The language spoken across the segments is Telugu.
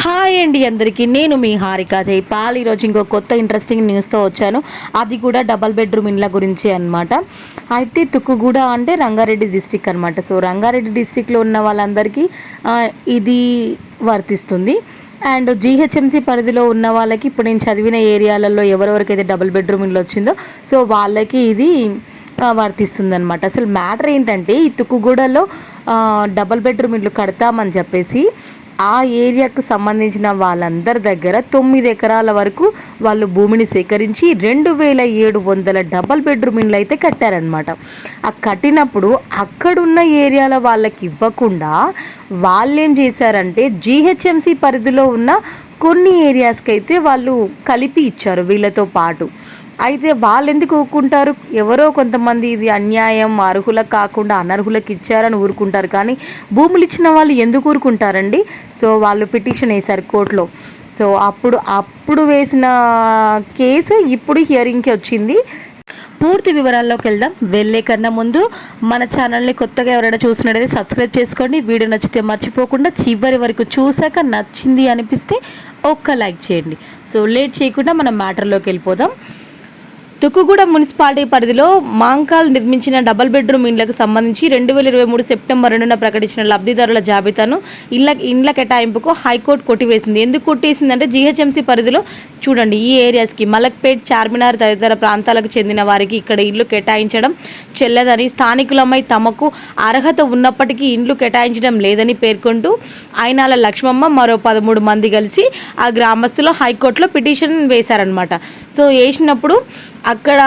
హాయ్ అండి అందరికీ. నేను మీ హారిక జైపాల్. ఈరోజు ఇంకో కొత్త ఇంట్రెస్టింగ్ న్యూస్తో వచ్చాను. అది కూడా డబల్ బెడ్రూమ్ ఇండ్ల గురించి అనమాట అయితే తుక్కుగూడ అంటే రంగారెడ్డి డిస్టిక్ అనమాట సో రంగారెడ్డి డిస్టిక్లో ఉన్న వాళ్ళందరికీ ఇది వర్తిస్తుంది. అండ్ జీహెచ్ఎంసీ పరిధిలో ఉన్న వాళ్ళకి ఇప్పుడు నేను చదివిన ఏరియాలలో ఎవరెవరికైతే డబుల్ బెడ్రూమ్ ఇల్లు వచ్చిందో సో వాళ్ళకి ఇది వర్తిస్తుంది అనమాట అసలు మ్యాటర్ ఏంటంటే ఈ తుక్కుగూడలో డబల్ బెడ్రూమ్ ఇల్లు కడతామని చెప్పేసి ఆ ఏరియాకు సంబంధించిన వాళ్ళందరి దగ్గర తొమ్మిది ఎకరాల వరకు వాళ్ళు భూమిని సేకరించి రెండు వేల ఏడు వందల డబల్ బెడ్రూమ్ ఇండ్లు అయితే కట్టారనమాట ఆ కట్టినప్పుడు అక్కడున్న ఏరియాల వాళ్ళకి ఇవ్వకుండా వాళ్ళేం చేశారంటే జీహెచ్ఎంసీ పరిధిలో ఉన్న కొన్ని ఏరియాస్కి అయితే వాళ్ళు కలిపి ఇచ్చారు వీళ్ళతో పాటు. అయితే వాళ్ళు ఎందుకు ఊరుకుంటారు? ఎవరో కొంతమంది ఇది అన్యాయం అర్హులకు కాకుండా అనర్హులకు ఇచ్చారని ఊరుకుంటారు. కానీ భూములు ఇచ్చిన వాళ్ళు ఎందుకు ఊరుకుంటారండి? సో వాళ్ళు పిటిషన్ వేశారు కోర్టులో. సో అప్పుడు అప్పుడు వేసిన కేసు ఇప్పుడు హియరింగ్కి వచ్చింది. పూర్తి వివరాల్లోకి వెళ్దాం. వెళ్ళే కన్నా ముందు మన ఛానల్ని కొత్తగా ఎవరైనా చూసినట్టయితే సబ్స్క్రైబ్ చేసుకోండి. వీడియో నచ్చితే మర్చిపోకుండా చివరి వరకు చూసాక నచ్చింది అనిపిస్తే ఒక్క లైక్ చేయండి. సో లేట్ చేయకుండా మనం మ్యాటర్లోకి వెళ్ళిపోదాం. తుక్కుగూడ మున్సిపాలిటీ పరిధిలో మాంకాల్ నిర్మించిన డబుల్ బెడ్రూమ్ ఇండ్లకు సంబంధించి రెండు వేల ఇరవై మూడు సెప్టెంబర్ రెండున ప్రకటించిన లబ్ధిదారుల జాబితాను ఇళ్ళ ఇండ్ల కేటాయింపుకు హైకోర్టు కొట్టివేసింది. ఎందుకు కొట్టేసిందంటే జీహెచ్ఎంసీ పరిధిలో చూడండి ఈ ఏరియాస్కి మలక్పేట్ చార్మినార్ తదితర ప్రాంతాలకు చెందిన వారికి ఇక్కడ ఇల్లు కేటాయించడం చెల్లదని స్థానికులమై తమకు అర్హత ఉన్నప్పటికీ ఇండ్లు కేటాయించడం లేదని పేర్కొంటూ ఆయనాల లక్ష్మమ్మ మరో పదమూడు మంది కలిసి ఆ గ్రామస్తులు హైకోర్టులో పిటిషన్ వేశారనమాట సో వేసినప్పుడు అక్కడ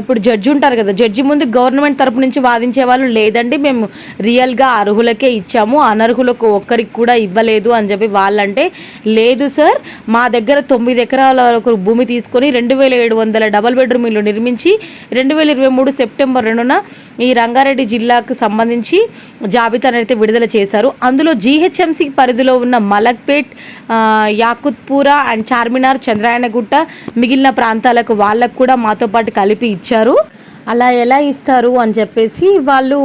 ఇప్పుడు జడ్జి ఉంటారు కదా జడ్జి ముందు గవర్నమెంట్ తరపు నుంచి వాదించే వాళ్ళు లేదండి. మేము రియల్గా అర్హులకే ఇచ్చాము. అనర్హులకు ఒక్కరికి కూడా ఇవ్వలేదు అని చెప్పి వాళ్ళంటే లేదు సార్ మా దగ్గర తొమ్మిది ఎకరాల వరకు భూమి తీసుకొని రెండు వేల ఏడు వందల డబల్ బెడ్రూమ్ ఇల్లు నిర్మించి రెండు వేల ఇరవై మూడు సెప్టెంబర్ రెండున ఈ రంగారెడ్డి జిల్లాకు సంబంధించి జాబితాను అయితే విడుదల చేశారు. అందులో జీహెచ్ఎంసీ పరిధిలో ఉన్న మలక్పేట్ యాకుత్పూరా అండ్ చార్మినార్ చంద్రాయనగుట్ట మిగిలిన ప్రాంతాలకు వాళ్ళకు కూడా మా మాతో పాటు కలిపి ఇచ్చారు. అలా ఎలా ఇస్తారు అని చెప్పేసి వాళ్ళు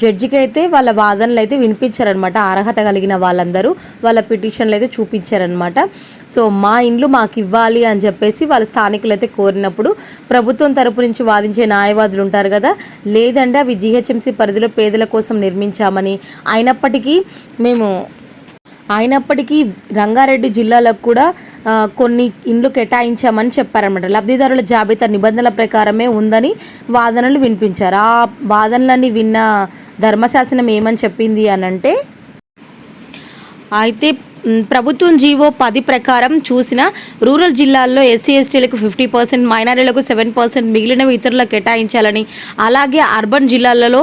జడ్జికి అయితే వాళ్ళ వాదనలు అయితే వినిపించారనమాట అర్హత కలిగిన వాళ్ళందరూ వాళ్ళ పిటిషన్లు అయితే చూపించారనమాట సో మా ఇండ్లు మాకు ఇవ్వాలి అని చెప్పేసి వాళ్ళ స్థానికులు అయితే కోరినప్పుడు ప్రభుత్వం తరపు నుంచి వాదించే న్యాయవాదులు ఉంటారు కదా లేదంటే అవి జిహెచ్ఎంసీ పరిధిలో పేదల కోసం నిర్మించామని. అయినప్పటికీ మేము అయినప్పటికీ రంగారెడ్డి జిల్లాలకు కూడా కొన్ని ఇండ్లు కేటాయించామని చెప్పారన్నమాట. లబ్ధిదారుల జాబితా నిబంధనల ప్రకారమే ఉందని వాదనలు వినిపించారు. ఆ వాదనలన్నీ విన్న ధర్మశాసనం ఏమని చెప్పింది అని అంటే అయితే ప్రభుత్వం జీవో పది ప్రకారం చూసిన రూరల్ జిల్లాల్లో ఎస్సీ ఎస్టీలకు ఫిఫ్టీ పర్సెంట్ మైనారిటీలకు సెవెన్ పర్సెంట్ మిగిలినవి ఇతరులకు కేటాయించాలని. అలాగే అర్బన్ జిల్లాలలో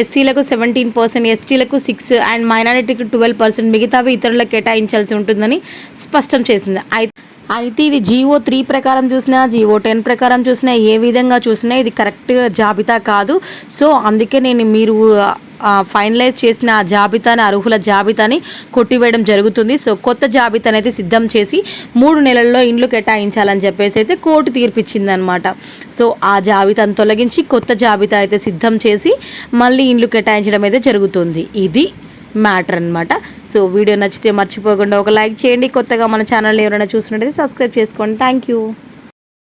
ఎస్సీలకు సెవెంటీన్ పర్సెంట్ ఎస్టీలకు సిక్స్ అండ్ మైనారిటీకి ట్వెల్వ్ పర్సెంట్ మిగతావి ఇతరులకు కేటాయించాల్సి ఉంటుందని స్పష్టం చేసింది. అయితే అయితే ఇది జీవో త్రీ ప్రకారం చూసినా జీవో టెన్ ప్రకారం చూసినా ఏ విధంగా చూసినా ఇది కరెక్ట్ జాబితా కాదు. సో అందుకే నేను మీరు ఫైనలైజ్ చేసిన ఆ జాబితాని అర్హుల జాబితాని కొట్టివేయడం జరుగుతుంది. సో కొత్త జాబితాని అయితే సిద్ధం చేసి మూడు నెలల్లో ఇండ్లు కేటాయించాలని చెప్పేసి అయితే కోర్టు తీర్పిచ్చిందనమాట. సో ఆ జాబితాను తొలగించి కొత్త జాబితా అయితే సిద్ధం చేసి మళ్ళీ ఇండ్లు కేటాయించడం అయితే జరుగుతుంది. ఇది మ్యాటర్ అనమాట సో వీడియో నచ్చితే మర్చిపోకుండా ఒక లైక్ చేయండి. కొత్తగా మన ఛానల్ ఎవరైనా చూసినట్టయితే సబ్స్క్రైబ్ చేసుకోండి. Thank you.